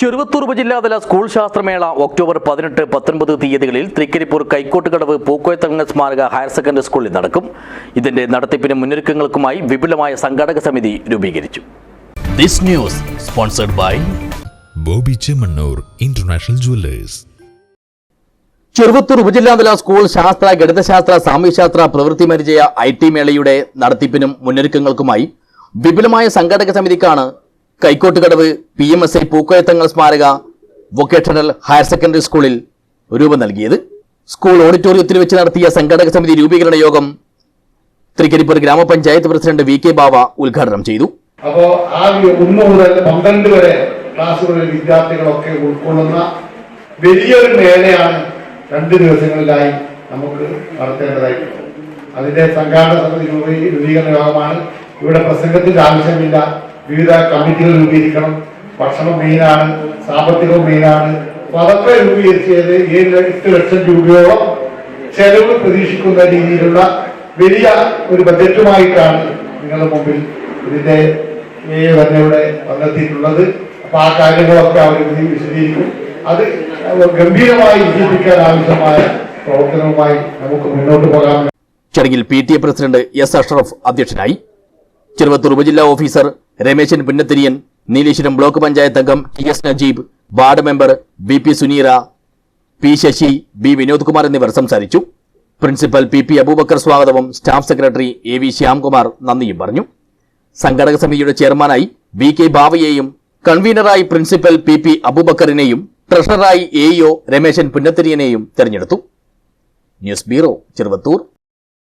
ചെറുവത്തൂർ ഉപജില്ലാതല സ്കൂൾ ശാസ്ത്രമേള ഒക്ടോബർ പതിനെട്ട് പത്തൊൻപത് തീയതികളിൽ തൃക്കരിപ്പൂർ കൈക്കോട്ടുകടവ് പൂക്കോയത്തങ്ങ സ്മാരക ഹയർ സെക്കൻഡറി സ്കൂളിൽ നടക്കും. ഇതിന്റെ നടത്തിപ്പിന് മുന്നൊരുക്കങ്ങൾക്കുമായി വിപുലമായ സംഘാടക സമിതി രൂപീകരിച്ചു. This news sponsored by Bobby Chemmanur international jewellers. Cheruvathur ഉപജില്ലാതല school ശാസ്ത്ര ഗണിതശാസ്ത്ര സാമൂഹ്യശാസ്ത്ര പ്രവൃത്തി പരിചയ ഐ ടി മേളയുടെ നടത്തിപ്പിനും മുന്നൊരുക്കങ്ങൾക്കുമായി വിപുലമായ സംഘാടക സമിതിക്കാണ് Kaikottukadavu P M S I Pookoyathangal സ്മാരക വൊക്കേഷണൽ ഹയർ സെക്കൻഡറി സ്കൂളിൽ രൂപം നൽകിയത്. സ്കൂൾ ഓഡിറ്റോറിയത്തിൽ വെച്ച് നടത്തിയ സംഘാടക സമിതി രൂപീകരണ യോഗം തൃക്കരിപ്പൂർ ഗ്രാമപഞ്ചായത്ത് പ്രസിഡന്റ് വി കെ ബാവ ഉദ്ഘാടനം ചെയ്തു. അപ്പോ ആ വി- ഒന്ന് മുതൽ പന്ത്രണ്ട് വരെ ക്ലാസ്സുകളിൽ വിദ്യാർത്ഥികളൊക്കെ ഉൾക്കൊള്ളുന്ന വലിയൊരു മേളയാണ് രണ്ട് ദിവസങ്ങളിലായി നമുക്ക് നടത്തേണ്ടതായിട്ടുള്ളത് അതിന്റെ സംഘാടന സമിതി രൂപീകരണ യോഗമാണ്. ഇവിടെ പ്രസംഗത്തിന്റെ ആവശ്യമില്ല. വിവിധ കമ്മിറ്റികൾ രൂപീകരിക്കണം. ഭക്ഷണം മെയിനാണ് സാമ്പത്തികവും മെയിനാണ്. അപ്പൊ അതൊക്കെ രൂപീകരിച്ചത് ഏഴ് എട്ട് ലക്ഷം രൂപയോളം ചെലവ് പ്രതീക്ഷിക്കുന്ന രീതിയിലുള്ള വലിയ ഒരു ബജറ്റുമായിട്ടാണ് നിങ്ങളുടെ മുമ്പിൽ ഇതിന്റെ ഇവിടെ വന്നെത്തിയിട്ടുള്ളത്. അപ്പൊ ആ കാര്യങ്ങളൊക്കെ അവർ വിശദീകരിക്കും. അത് ഗംഭീരമായി വിജയിപ്പിക്കാൻ ആവശ്യമായ പ്രവർത്തനവുമായി നമുക്ക് മുന്നോട്ട് പോകാം. ചടങ്ങിൽ P T A president S Ashraf അധ്യക്ഷനായി ചെറുവത്തൂർ ഉപജില്ലാ ഓഫീസർ രമേശൻ പുന്നത്തിരിയൻ നീലേശ്വരം ബ്ലോക്ക് പഞ്ചായത്ത് അംഗം T S Najeeb ward member B P Suneera P Sasi B Vinod Kumar എന്നിവർ സംസാരിച്ചു. പ്രിൻസിപ്പൽ പി പി അബൂബക്കർ സ്വാഗതവും staff secretary A V Shyamkumar നന്ദിയും പറഞ്ഞു. സംഘടക സമിതിയുടെ ചെയർമാനായി വി കെ ബാവയെയും കൺവീനറായി പ്രിൻസിപ്പൽ പി പി അബൂബക്കറിനെയും ട്രഷററായി എ ഒ രമേശൻ പുന്നത്തിരിയനെയും തെരഞ്ഞെടുത്തു. News bureau Cheruvathur.